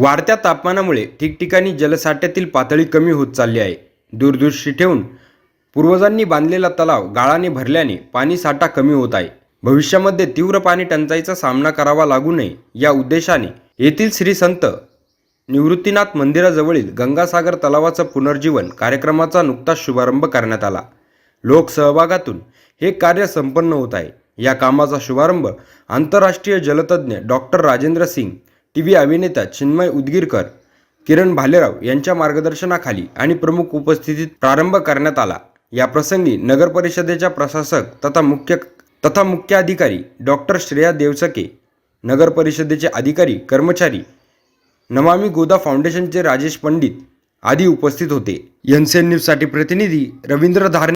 वाढत्या तापमानामुळे ठिकठिकाणी जलसाठ्यातील पातळी कमी होत चालली आहे. दूरदृष्टी ठेवून पूर्वजांनी बांधलेला तलाव गाळाने भरल्याने पाणी साठा कमी होत आहे. भविष्यामध्ये तीव्र पाणी टंचाईचा सामना करावा लागू नये या उद्देशाने येथील श्री संत निवृत्तीनाथ मंदिराजवळील गंगासागर तलावाचं पुनर्जीवन कार्यक्रमाचा नुकताच शुभारंभ करण्यात आला. लोकसहभागातून हे कार्य संपन्न होत आहे. या कामाचा शुभारंभ आंतरराष्ट्रीय जलतज्ञ doctor Rajendra Singh T V अभिनेता चिन्मय उदगीरकर किरण भालेराव यांच्या मार्गदर्शनाखाली आणि प्रमुख उपस्थितीत प्रारंभ करण्यात आला. या प्रसंगी नगर परिषदेच्या प्रशासक तथा मुख्य तथा मुख्य अधिकारी डॉक्टर श्रेया देवसके नगर परिषदेचे अधिकारी कर्मचारी नमामी गोदा फाउंडेशनचे राजेश पंडित आदी उपस्थित होते. एनसीएन न्यूजसाठी प्रतिनिधी रवींद्र धारणे